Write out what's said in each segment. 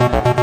ส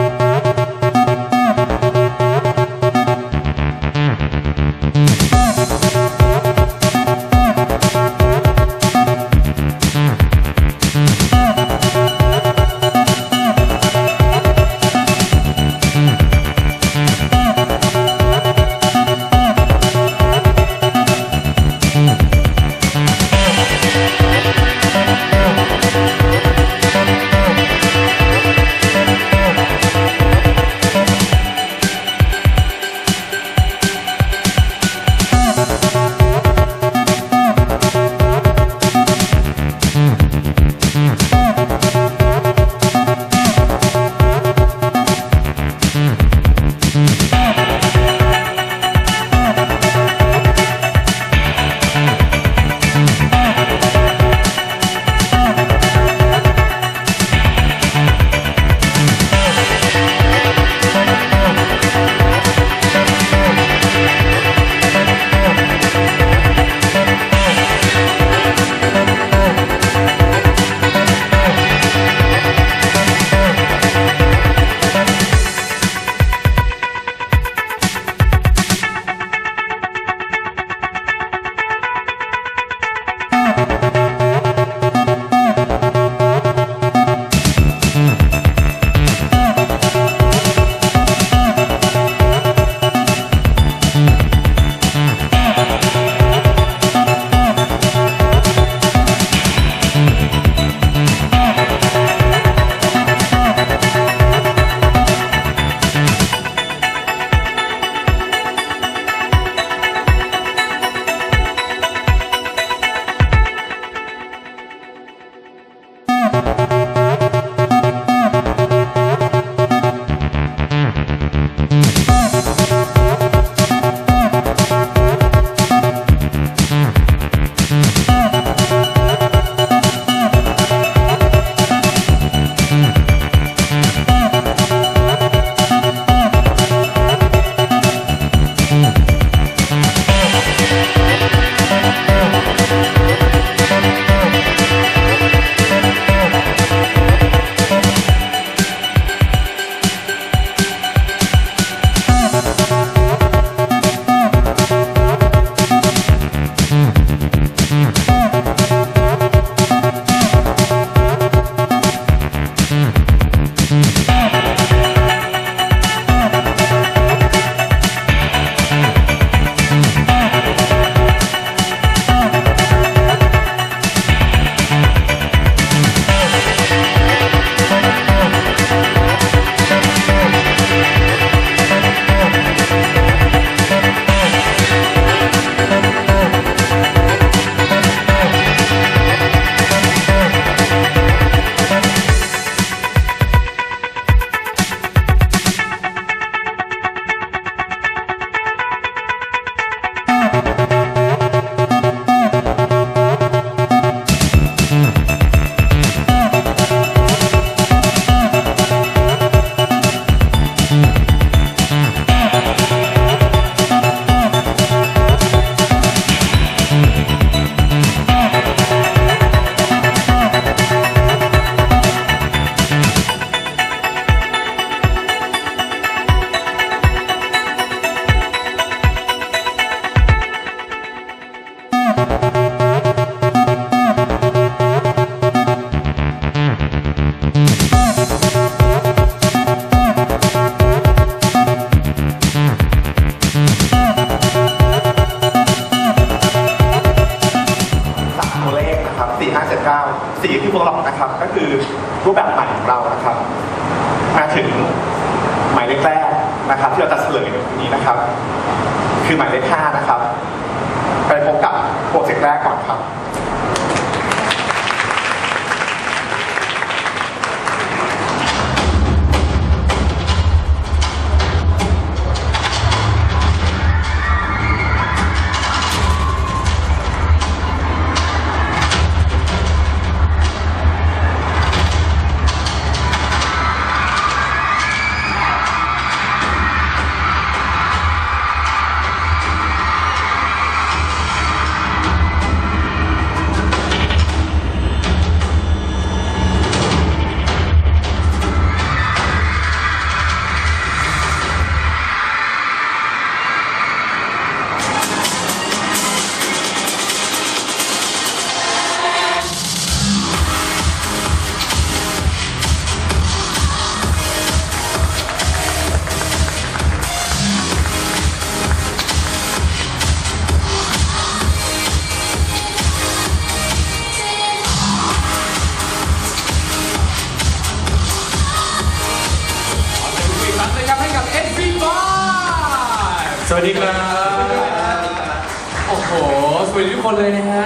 คนเลยนะฮะ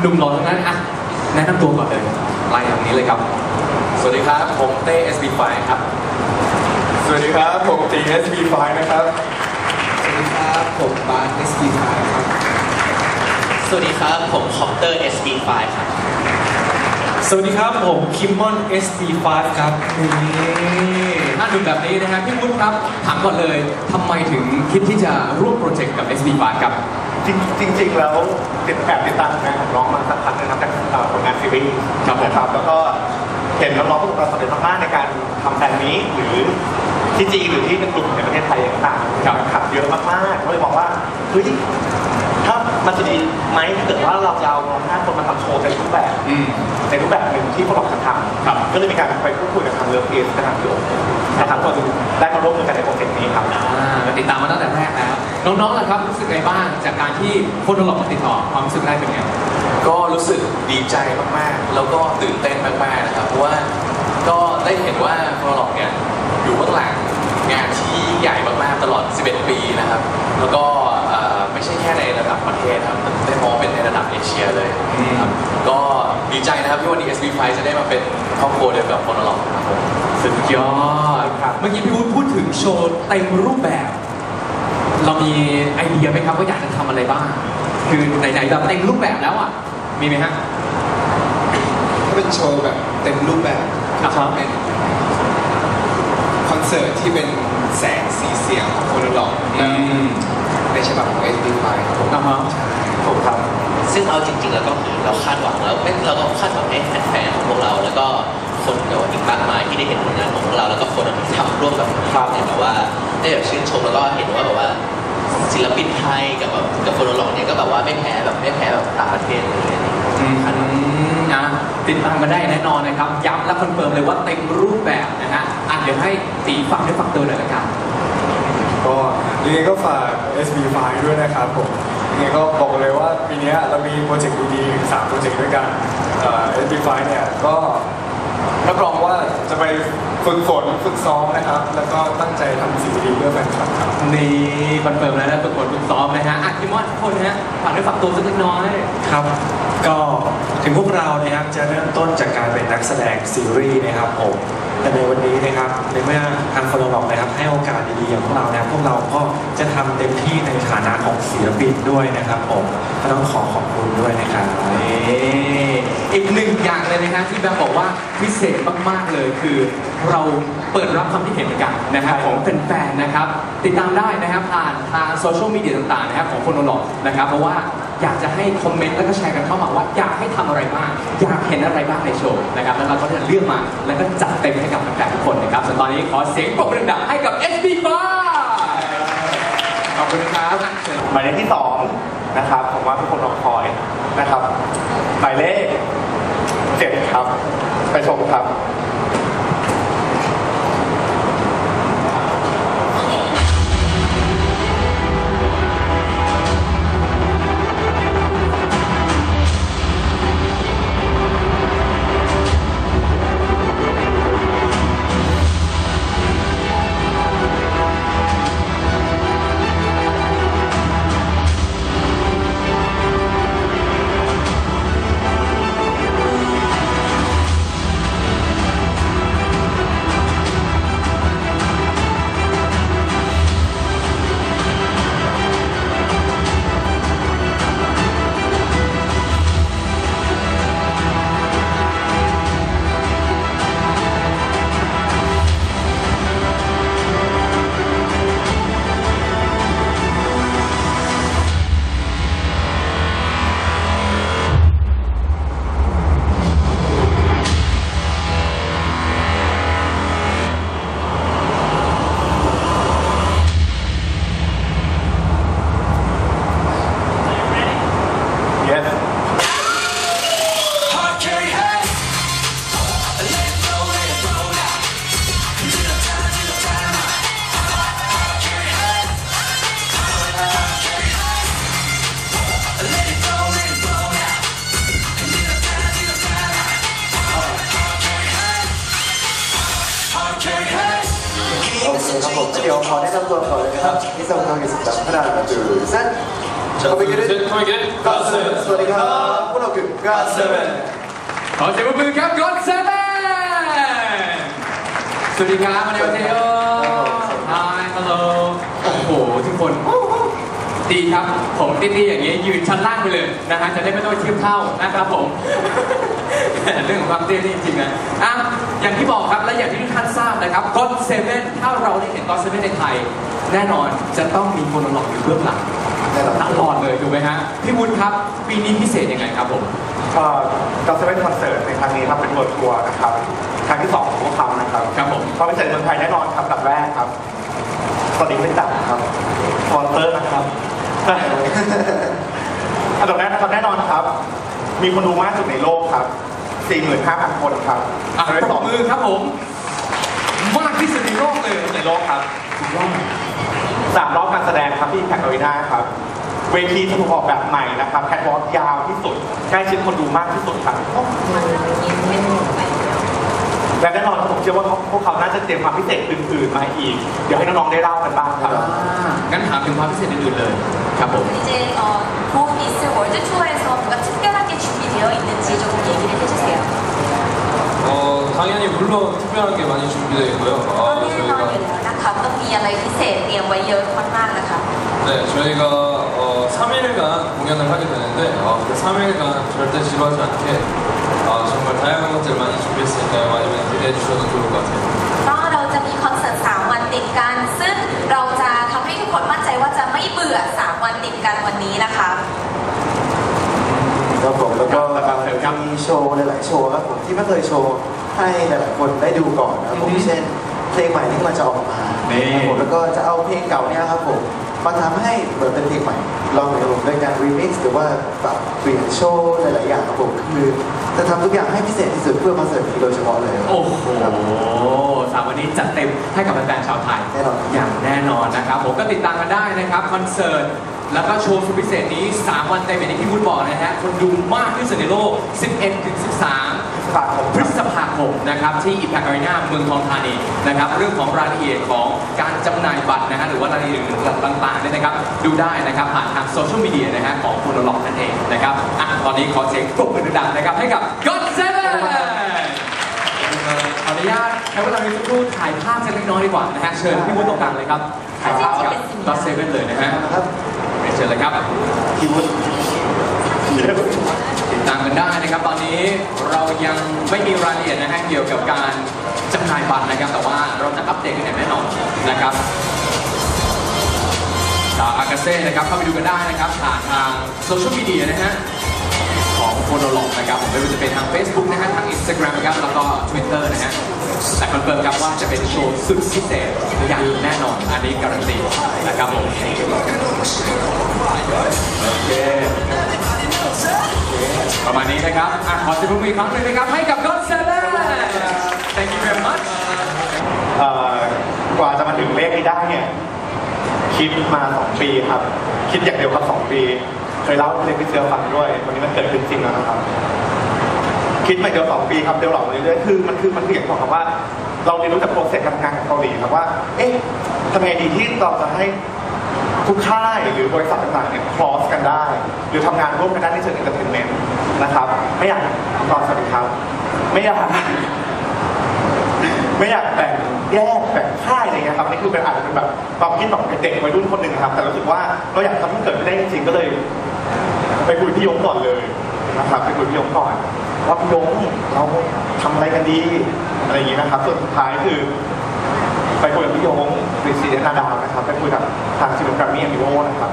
หนุ่มหล่อทั้งนั้นอะแนะนำตัวก่อนเลยไล่ทางนี้เลยครับ สวัสดีครับ ผมเต้ SB5 ครับ สวัสดีครับ ผมตี SB5 นะครับ สวัสดีครับ ผมบาส SB5 ครับ สวัสดีครับ ผมคอปเตอร์ SB5 ครับ สวัสดีครับ ผมคิมมอน SB5 ครับนี่ถ้าดูแบบนี้นะฮะพี่วุฒิครับ ถามก่อนเลยทำไมถึงคิดที่จะร่วมโปรเจกต์กับ SP5 ครับ จริงจริง ๆ แล้วติดแอบติดตามผลงานของน้องมาสักพักนึงนะครับจากเอ่อผลงานซีรีส์ครับผม นะครับแล้วก็เห็นน้องๆประสบความสำเร็จมากๆในการทำแบรนด์นี้หรือที่จีนหรือที่เป็นกลุ่มในประเทศไทยต่างๆครับขับเยอะมากๆก็เลยบอกว่าเฮ้ยถ้า มันจะดีไหมถ้าเกิดว่าเราจะเอาห้าคนมาทำโชว์ในรูปแบบอืม ในรูปแบบหนึ่งที่พวกเราจะทำครับก็เลยมีการไปพูดคุยกับทางเลิฟเอสนะครับพี่โอ๊คนะครับก็ได้มาร่วมมือกันในโปรเจกต์นี้ครับ อ่าติดตามมาตั้งแต่แรกแล้ว น้องๆล่ะครับรู้สึกไงบ้างจากการที่คนโดนหลอกมาติดต่อความรู้สึกแรกเป็นไง ก็รู้สึกดีใจมากๆ แล้วก็ตื่นเต้นมากๆนะครับ เพราะว่าก็ได้เห็นว่าฟลอร์เนี่ยอยู่เบื้องหลังงานที่ใหญ่มากๆตลอด 11 ปีนะครับ แล้วก็เอ่อไม่ใช่แค่ในระดับประเทศครับได้มองเป็นในระดับเอเชียเลยครับก็ดีใจนะครับที่วันนี้ SB5 จะได้มาเป็นครอบครัวเดียวกับฟลอร์ครับผมสุดยอดครับเมื่อกี้พี่วุฒิพูดถึงโชว์เต็มรูปแบบ เรามีไอเดียไหมครับว่าอยากจะทำอะไรบ้าง คือไหนๆแบบเต็มรูปแบบแล้วอะ มีไหมฮะถ้าเป็นโชว์แบบเต็มรูปแบบครับเป็นคอนเสิร์ตที่เป็นแสงสีเสียงของโฟโนล็อกอืม ในฉบับของ SB5 ครับผมอ่าฮะถูกครับซึ่งเอาจริงๆ แล้วก็คือเราคาดหวังแล้วไม่เราก็คาดหวังให้แฟนๆของพวกเรา แล้วก็คนเดี๋ยวอีกมากมายที่ได้เห็นผลงานของพวกเรา แล้วก็คนที่ทำร่วมกับเราเนี่ยแบบว่าได้แบบชื่นชมแล้วก็เห็นว่าแบบว่าศิลปินไทยกับแบบกับโฟโนล็อกเนี่ยก็แบบว่าไม่แพ้แบบไม่แพ้แบบต่างประเทศเลยอะไรอย่างเงี้ยอืมนะติดตามมาได้แน่นอนนะครับ ย้ำและคอนเฟิร์มเลยว่าเต็มรูปแบบนะฮะอะเดี๋ยวให้ตีฝักด้วยฝักตัวหน่อยละกัน ก็ยังไงก็ฝาก SB5 ด้วยนะครับผมยังไงก็บอกเลยว่าปีเนี้ยเรามีโปรเจกต์ดีๆสามโปรเจกต์ด้วยกันเอ่อ SB5 เนี่ยก็รับรองว่าจะไปฝึกฝนฝึกซ้อมนะครับ แล้วก็ตั้งใจทำสิ่งดีๆเพื่อแฟนคลับครับ นี่คอนเฟิร์มแล้วนะฝึกฝนฝึกซ้อมนะฮะอะคิมมอนทุกคนนะฮะฝากด้วยฝักตัวสักเล็กน้อย ครับ ก็ถึงพวกเรานะครับจะเริ่มต้นจากการเป็นนักแสดงซีรีส์นะครับผมแต่ในวันนี้นะครับในเมื่อทางฟลอร์นะครับให้โอกาสดีๆอย่างพวกเรานะครับพวกเราก็จะทำเต็มที่ในฐานะของศิลปินด้วยนะครับผมก็ต้องขอขอบคุณด้วยนะครับนี่อีกหนึ่งอย่างเลยนะฮะที่แบงค์บอกว่าพิเศษมากๆเลยคือ เราเปิดรับความคิดเห็นกันนะครับของแฟนๆนะครับ ติดตามได้นะครับผ่านทางโซเชียลมีเดียต่างๆนะครับของคนโนหลอกนะครับเพราะว่า อยากจะให้คอมเมนต์แล้วก็แชร์กันเข้ามาว่าอยากให้ทำอะไรบ้างอยากเห็นอะไรบ้างในโชว์นะครับแล้วเราก็จะเลือกมาแล้วก็จัดเต็มให้กับแฟนๆทุกคนนะครับส่วนตอนนี้ขอเสียงปรบมือดังๆให้กับ SB5 ขอบคุณครับเชิญ หมายเลขที่สองนะครับผมว่าทุกคนรอคอยนะครับ หมายเลขเจ็ดครับ ไปชมครับ ดี๋ยวขอแนะนำตัวก่อนเลยนะครับนิสสันทองกิจสัมพันธ์ดูเส้นเข้าไปกันเลยก็เซเว่นสวัสดีครับพวกเราคือก็เซเว่นขอเสียงปรบมือครับกดเซเว่นสวัสดีครับมาเนลเทโอ Hi hello โอ้โหทุกคนดีครับ ผมตี้ๆอย่างนี้ยืนชั้นล่างไปเลยนะฮะจะได้ไม่ต้องเทียบเท่านะครับผม เรื่องของความเตี้ยนี่จริงๆนะอะอย่างที่บอกครับและอย่างที่ทุกท่านทราบนะครับก็เซเว่นถ้าเราได้เห็นก็เซเว่นในไทย แน่นอนจะต้องมีโมโนล็อกอยู่เบื้องหลังแน่นอนตลอดเลยถูกไหมฮะพี่วุฒิครับปีนี้พิเศษยังไงครับผมก็เซเว่นคอนเสิร์ตในครั้งนี้ครับเป็นเวิร์ทัวร์นะครับครั้งที่สองของพวกเขานะครับครับผมความพิเศษเมืองไทยแน่นอนครับอันดับแรกครับสวัสดีไม่จับครับฟอนเตอร์นะครับอันดับแรกนะครับแน่นอนครับ มีคนดูมากที่สุดในโลกครับ 45,000 คนครับ อ่ะ อันดับ ปร ส บ อง มือครับผม มากที่สุดในโลกเลย ในโลกครับสามรอบการแสดงครับที่แพคอารีนาครับ เวทีถูกออกแบบใหม่นะครับแคทวอล์กยาวที่สุด ใกล้ชิดคนดูมากที่สุดครับ และแน่นอนครับผมเชื่อว่าพวกเขาน่าจะเตรียมความพิเศษอื่นๆมาอีก เดี๋ยวให้น้องๆได้เล่ากันบ้างครับ อ่างั้นถามถึงความพิเศษอื่นๆเลย ครับผม 이제 어, 곧 있을 월드 투어에서 뭔가 특별하게 준비되어 있는지 조금 얘기를 해주세요. 어, 당연히 물론 특별한 게 많이 준비되어 있고요. 아, ก็แน่นอนอยู่ 저희가 แล้วนะคะต้องมีอะไรพิเศษเตรียมไว้เยอะมากๆนะคะ 네, 저희가 어, 3일간 공연을 하게 되는데 어, 그 3일간 절대 지루하지 않게 아, 정말 다양한 것들 많이 준비했으니까요. 많이 많이 기대해 주셔도 좋을 것 같아요. ก็เราจะมีคอนเสิร์ต 3 วันติดกัน ซึ่งเราจะทำให้ทุกคนมั่นใจว่าจะไม่เบื่อ 3 วันติดกันวันนี้นะคะ ครับผมแล้วก็ครับ มีโชว์หลายๆโชว์ครับผมที่ไม่เคยโชว์ให้หลายๆคนได้ดูก่อนนะครับผมอือฮึเช่น เพลงใหม่ที่กำลังจะออกมานี่ ครับผมแล้วก็จะเอาเพลงเก่าเนี่ยครับผมมาทำให้เหมือนเป็นเพลงใหม่ลองนะครับผมโดยการรีมิกซ์หรือว่าปรับเปลี่ยนโชว์หลายๆอย่างครับผมคือจะทำทุกอย่างให้พิเศษที่สุดเพื่อคอนเสิร์ตนี้โดยเฉพาะเลยโอ้โหครับสามวันนี้จัดเต็มให้กับแฟนๆชาวไทย แน่นอน อย่างแน่นอนนะครับ ผมก็ติดตามกันได้นะครับ คอนเสิร์ต แล้วก็โชว์สุดพิเศษนี้ 3 วันเต็มอย่างที่พี่วุฒิบอกนะฮะ คนดูมากที่สุดในโลก 11ถึง13 ฝากผมพฤษภาคมนะครับ ที่ Impact Arena เมืองทองธานีนะครับ เรื่องของรายละเอียดของการจำหน่ายบัตรนะฮะ หรือว่ารายละเอียดอื่นๆต่างๆเนี่ยนะครับ ดูได้นะครับผ่านทางโซเชียลมีเดียนะฮะของคุณล็อกนั่นเองนะครับอะตอนนี้ขอเสียงปรบมือดังๆนะครับให้กับ God Seven ขออนุญาตใช้เวลาในสักครู่ถ่ายภาพสักเล็กน้อยดีกว่านะฮะ เชิญพี่วุฒิตรงกลางเลยครับถ่ายภาพกับ God Seven เลยนะฮะนะครับ เชิญเลยครับพี่วุฒิติดตามกันได้นะครับ ตอนนี้เรายังไม่มีรายละเอียดนะฮะเกี่ยวกับการจำหน่ายบัตรนะครับ แต่ว่าเราจะอัปเดตกันอย่างแน่นอนนะครับจากอากาเซ่นะครับเข้าไปดูกันได้นะครับผ่านทางโซเชียลมีเดียนะฮะ ของโฟโนล็อกนะครับผมไม่ว่าจะเป็นทาง Facebook นะฮะทาง Instagram นะครับแล้วก็ Twitter นะฮะแต่คอนเฟิร์มครับว่าจะเป็นโชว์สุดพิเศษอย่างแน่นอนอันนี้การันตีนะครับผมโอเคประมาณนี้นะครับอะขอเสิบมืออีกครั้งหนึ่งนะครับให้กับ God Seven Thank you very much เอ่อกว่าจะมาถึงเลขนี้ได้เนี่ยคิดมาสองปีครับ คิดอย่างเดียวครับสองปี เคยเล่าให้เล็กพี่เสือฟังด้วย วันนี้มันเกิดขึ้นจริงแล้วนะครับ คิดมาเดียวสองปีครับเดียวหลอกเรื่อยๆคือมันคือมันคืออย่างที่บอกครับว่า เราเรียนรู้จากโปรเซสการทำงานกับเกาหลีครับว่า เอ๊ะทำไงดีที่เราจะให้ทุกค่ายหรือบริษัทต่างๆเนี่ยคลอสกันได้ หรือทำงานร่วมกันได้ในเชิงเอนเตอร์เทนเมนต์นะครับ ไม่อยากตอนสวัสดีครับ ไม่อยากไม่อยากแบ่งแยกแบ่งค่ายอะไรเงี้ยครับนี่คือเป็นอาจจะเป็นแบบความคิดของเด็กวัยรุ่นคนหนึ่งนะครับ แต่รู้สึกว่าเราอยากทำให้เกิดขึ้นได้จริงๆก็เลย ไปคุยพี่ยงก่อนเลยนะครับไปคุยพี่ยงก่อนว่าพี่ยงเราทำอะไรกันดีอะไรอย่างนี้นะครับส่วนสุดท้ายคือ ไปคุยกับพี่ยงหรือซีเดนาดาวนะครับ ไปคุยกับทางจิมแกรมมี่อมิโอนะครับ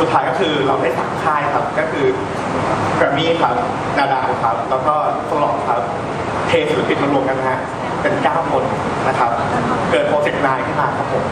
สุดท้ายก็คือเราได้สามค่ายครับก็คือแกรมมี่ครับนาดาวครับ แล้วก็โซลอกครับเทศิลปินมารวมกันนะฮะเป็นเก้าคนนะครับ เกิดโปรเจกต์นายขึ้นมาครับผม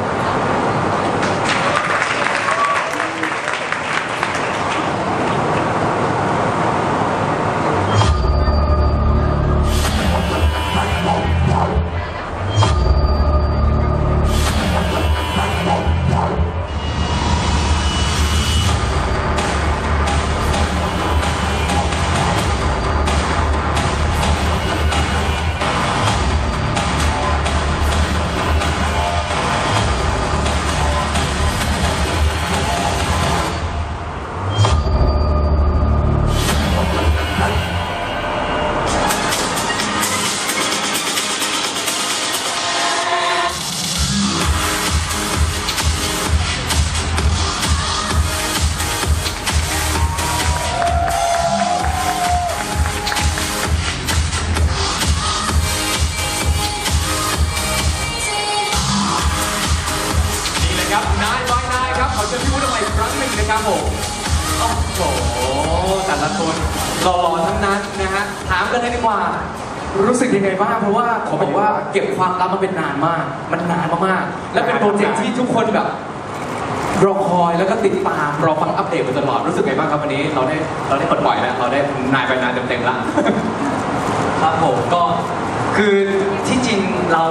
เก็บความลับมาเป็นนานมาก มันนานมากๆและเป็นโปรเจกต์ที่ทุกคนแบบรอคอยแล้วก็ติดตามรอฟังอัปเดตมาตลอดรู้สึกไงบ้างครับวันนี้ เราได้เราได้ปลดปล่อยแล้วเราได้นายไปนายเต็มๆแล้วครับผมก็คือที่จริงเรา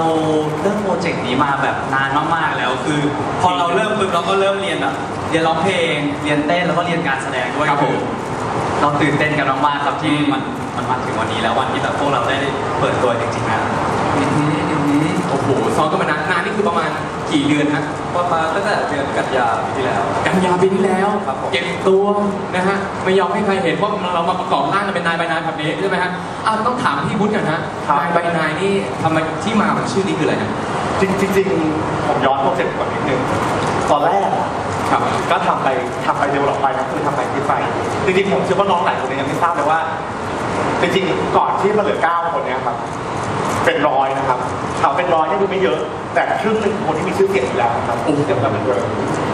เริ่มโปรเจกต์นี้มาแบบนานมากๆแล้วคือ พอเราเริ่มปุ๊บเราก็เริ่มเรียนแบบเรียนร้องเพลง เรียนเต้นแล้วก็เรียนการแสดงด้วยครับผมเราตื่นเต้นกันมากๆครับที่มันมันมาถึงวันนี้แล้ววันที่แบบพวกเราได้เปิดตัวจริงๆนะ อือหืออือหือโอ้โหซ้อมกันมานานนานนี่คือประมาณกี่เดือนฮะประมาณตั้งแต่เดือนกันยาปีที่แล้ว กันยาปีที่แล้วครับผม เก็บตัวนะฮะไม่ยอมให้ใครเห็นว่าเรามาประกอบร่างกันเป็นนายใบนายแบบนี้ใช่ไหมฮะอ้าวต้องถามพี่พุทธกันฮะครับ นายใบนายนี่ทำไมที่มาของชื่อนี้คืออะไรฮะจริงจริงๆผมย้อนโปรเจกต์ก่อนนิดนึงตอนแรกอะครับ ก็ทำไปทำไปเดียวหลอกไปนะคือทำไปคิดไปจริงๆผมเชื่อว่าน้องหลายคนเนี่ยยังไม่ทราบเลยว่าจริงๆก่อนที่มาเหลือเก้าคนเนี่ยครับ เป็นร้อยนะครับถามเป็นร้อยเนี่ยดูไม่เยอะ แต่ครึ่งหนึ่งคนที่มีชื่อเสียงอยู่แล้วนะครับโอ้เดี๋ยวกันเป็นเยอะ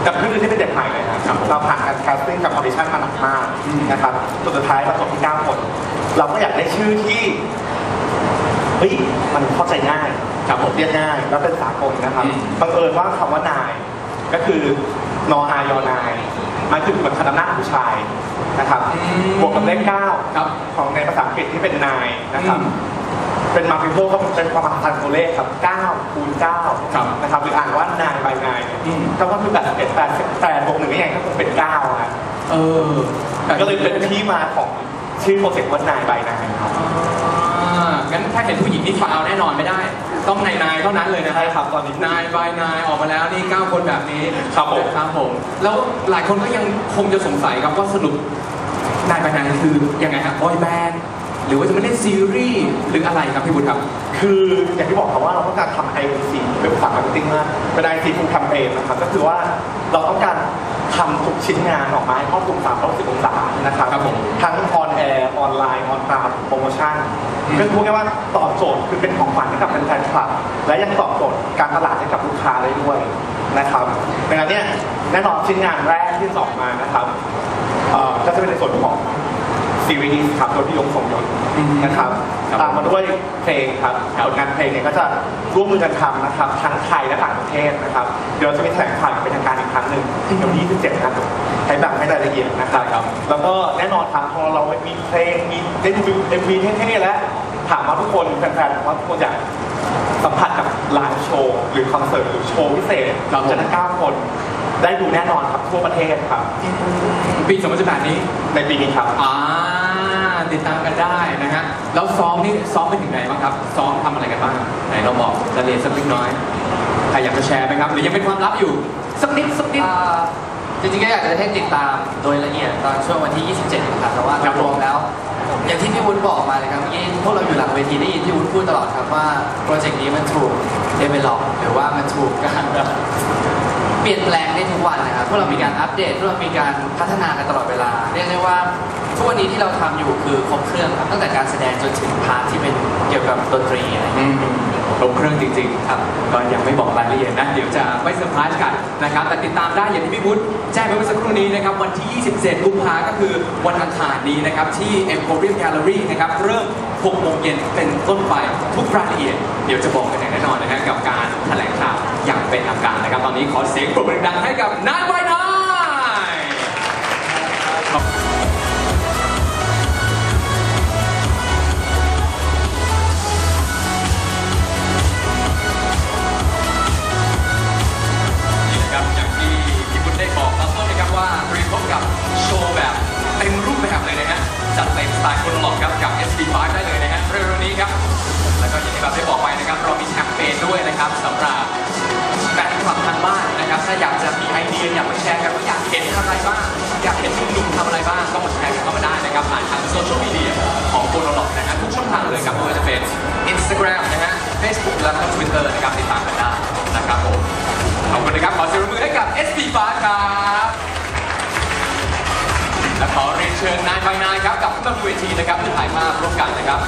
แต่ครึ่งหนึงที่เป็นเด็กใหม่เลยนะครับเราผ่านการแคสติ้งกับออดิชั่นมาหนักมากนะครับจนสุดท้ายมาจบที่เก้าคนเราก็อยากได้ชื่อที่เฮ้ยมันเข้าใจง่ายครับผมเรียกง่าย แล้วเป็นสากลนะครับอืมบังเอิญว่าคำว่านาย ก็คือนออายอนายมันคือเหมือนคำนำหน้าผู้ชายนะครับบวกกับเลขเก้าครับของในภาษาอังกฤษที่เป็นนายนะครับอืม เป็นมาฟิโลก็เป็นความพันธ์ตัวเลขครับ9คูณ9ครับนะครับหรืออ่านว่านายใบนายเนี่ยอืมก็คือแบบ11 8 8บวกหนึ่งก็ยังก็คงเป็น9นะเออก็เลยเป็นที่มาของชื่อโปรเจกต์ว่านายใบนายครับอ่างั้นถ้าเห็นผู้หญิงนี่ฟาวแน่นอนไม่ได้ ต้องนายนายเท่านั้นเลยนะใช่ครับ ตอนนี้นายบายนายออกมาแล้วนี่เก้าคนแบบนี้ครับผมครับผม แล้วหลายคนก็ยังคงจะสงสัยครับว่าสรุปนายบายนายคือยังไงฮะบอยแบนด์ หรือว่าจะมาเล่นซีรีส์หรืออะไรครับพี่บุญครับ คืออย่างที่บอกครับว่าเราต้องการทำ IOC เป็นภาษามาร์เก็ตติ้งมากเป็น IC full campaign นะครับก็คือว่าเราต้องการทำทุกชิ้นงานออกมาให้ครอบคลุม360องศานะครับครับผมทั้งออนแอร์ออนไลน์ออนกราวโปรโมชั่นอืม ก็คือพูดง่ายๆว่าตอบโจทย์คือเป็นของขวัญให้กับแฟนๆคลับ และยังตอบโจทย์การตลาดให้กับลูกค้าได้ด้วยนะครับดังนั้นเนี่ยแน่นอนชิ้นงานแรกที่จะออกมานะครับเอ่อก็จะเป็นในส่วนของ ซีรีส์ครับโดยพี่ยงทรงยศอืมนะครับครับตามมาด้วยเพลงครับครับผลงานเพลงเนี่ยก็จะร่วมมือกันทำนะครับทั้งไทยและต่างประเทศนะครับเดี๋ยวจะมีแถลงข่าวอย่างเป็นทางการอีกครั้งหนึ่งที่วันที่27นะครับใช้แบบให้รายละเอียดนะครับครับแล้วก็แน่นอนครับพอเรามีเพลงมีได้ดูเอ็มวีเท่ๆแล้วถามว่าทุกคนแฟนๆว่าทุกคนอยากสัมผัสกับไลฟ์โชว์หรือคอนเสิร์ตหรือโชว์พิเศษครับผมจะทั้งเก้าคนได้ดูแน่นอนครับทั่วประเทศครับปี2018นี้ในปีนี้ครับอ่า ติดตามกันได้นะฮะแล้วซ้อมนี่ซ้อมไปถึงไหนบ้างครับ ซ้อมทำอะไรกันบ้างไหนเราบอกรายละเอียดสักเล็กน้อยใครอยากจะแชร์ไหมครับ หรือยังเป็นความลับอยู่สักนิดสักนิด อ่าจริงๆก็อยากจะให้ติดตามโดยละเอียดตอนช่วงวันที่ 27นะครับแต่ว่าครับรวมแล้ว อย่างที่พี่วุฒิบอกมาเลยครับเมื่อกี้พวกเราอยู่หลังเวทีได้ยินพี่วุฒิพูดตลอดครับว่าโปรเจกต์นี้มันถูก develop หรือว่ามันถูกการแบบ เปลี่ยนแปลงได้ทุกวันนะครับพวกเรามีการอัปเดตพวกเรามีการพัฒนากันตลอดเวลาเรียกได้ว่าทุกวันนี้ที่เราทำอยู่คือครบเครื่องครับตั้งแต่การแสดงจนถึงพาร์ทที่เป็นเกี่ยวกับดนตรีอะไรอย่างเงี้ยอืมครบเครื่องจริงๆครับก็ยังไม่บอกรายละเอียดนะ เดี๋ยวจะไม่เซอร์ไพรส์กันนะครับ แต่ติดตามได้อย่างที่พี่พุทธแจ้งไปเมื่อสักครู่นี้นะครับ วันที่ 27 กุมภาก็คือวันอังคารนี้นะครับ ที่ Emporium Gallery นะครับ เริ่ม 6 โมงเย็นเป็นต้นไปทุกรายละเอียด เดี๋ยวจะบอกกันอย่างแน่นอนนะฮะกับการแถลงข่าว เป็นทางการนะครับ ตอนนี้ขอเสียงปรบมือดังให้กับนัท เวทีนะครับจะถ่ายภาพร่วมกันนะครับ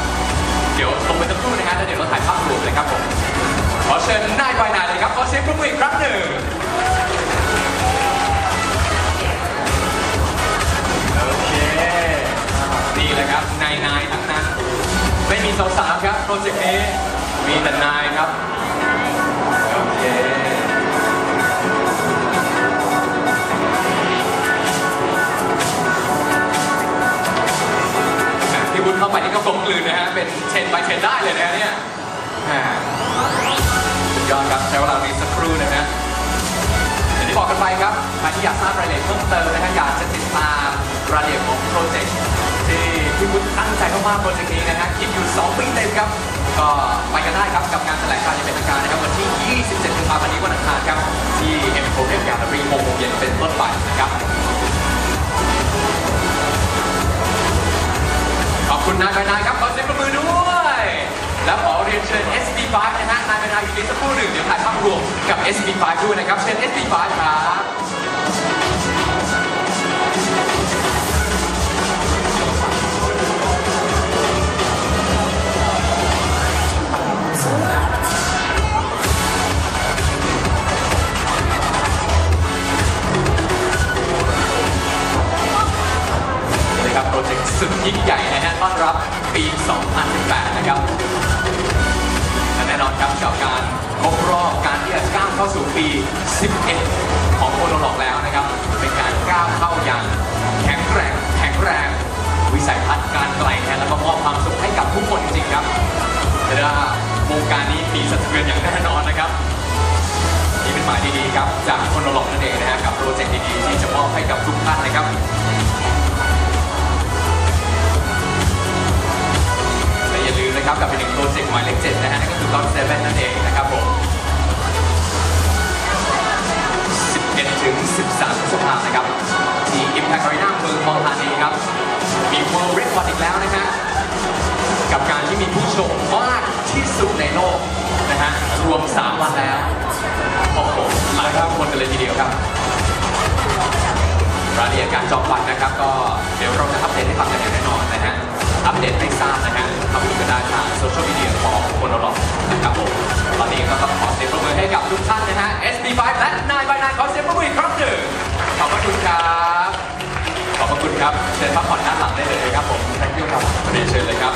เดี๋ยวลงไปสักครู่นะฮะแล้วเดี๋ยวเราถ่ายภาพรวมเลยครับผมขอเชิญนายปลายนายเลยครับขอเสียงปรมออีกครั้งหนึ่งโอเคนี่แหละครับนายนายทั้งนั้น ไม่มีสาวๆครับโปรเจกต์นี้มีแต่นายครับาไปนี่ก็กลมกลืนนะฮะ เป็นเชนไปเชนได้เลยนะเนี่ยสุดยอดครับใช้เวลานี้สักครู่นะฮะอย่างที่บอกกันไปครับใครที่อยากทราบรายละเอียดเพิ่มเติมนะฮะอยากจะติดตามรายละเอียดของโปรเจกต์ที่พี่วุฒิตั้งใจมากๆโปรเจกต์นี้นะฮะคิดอยู่2ปีเต็มครับก็ไปกันได้ครับกับงานแถลงการณ์ในงเป็นทางการนะครับวันที่ 27 กุมภาพันธ์นี้วันอังคารครับที่เอ็มโคเรียลกลเลอรี่6โมงเย็นเป็นต้นไปนะครับ คุณนายไปนายครับขอเสียงปรบมือด้วย แล้วขอเรียนเชิญ SB5 นะฮะนายไปนายอยู่ในสักครู่หนึ่งเดี๋ยวถ่ายภาพรวมกับ SB5 ด้วยนะครับ เชิญ SB5 ครับ โปรเจกต์สุดยิ่งใหญ่นะฮะต้อนรับปี 2018 นะครับและแน่นอนครับกับการครบรอบการที่จะก้าวเข้าสู่ปี 11 ของโคโนล็อกแล้วนะครับ เป็นการก้าวเข้าอย่างแข็งแกร่งแข็งแรง วิสัยทัศน์การไกลนะแล้วก็มอบความสุขให้กับทุกคนจริงๆครับเรียว่าวงการนี้มีสะเทือนอย่างแน่นอนนะครับนี่เป็นหมายดีๆครับจากโคโนล็อกนั่นเองนะฮะกับโปรเจกต์ดีๆที่จะมอบให้กับทุกท่านนะครับ นะครับกับอีกหนึ่งโปรเจกต์หมายเลขเจ็ดนะฮะนั่นก็คือ God Seven นั่นเองนะครับผม11ถึง13พฤษภาคมนะครับที่ Impact Arena เมืองทองธานีครับ มี World Record อีกแล้วนะฮะกับการที่มีผู้ชมมากที่สุดในโลกนะฮะรวม 3 วันแล้วโอ้โหหลายคนกันเลยทีเดียวครับรายละเอียดการจองบัตรนะครับ ก็เดี๋ยวเราจะอัปเดตให้ฟังกันอย่างแน่นอนนะฮะอัปเดตให้ทราบนะฮะ ทำดูกันได้ทางโซเชียลมีเดียของคนเรานะครับผมตอนนี้ก็ต้องขอเสียงปรบมือให้กับทุกท่านนะฮะ SB5 และ9 by 9ขอเสียงปรบมืออีกครั้งหนึ่งขอบพระคุณครับขอบพระคุณครับเชิญพักผ่อนด้านหลังได้เลยครับผมแท็กซี่ครับพอดีเชิญเลยครับ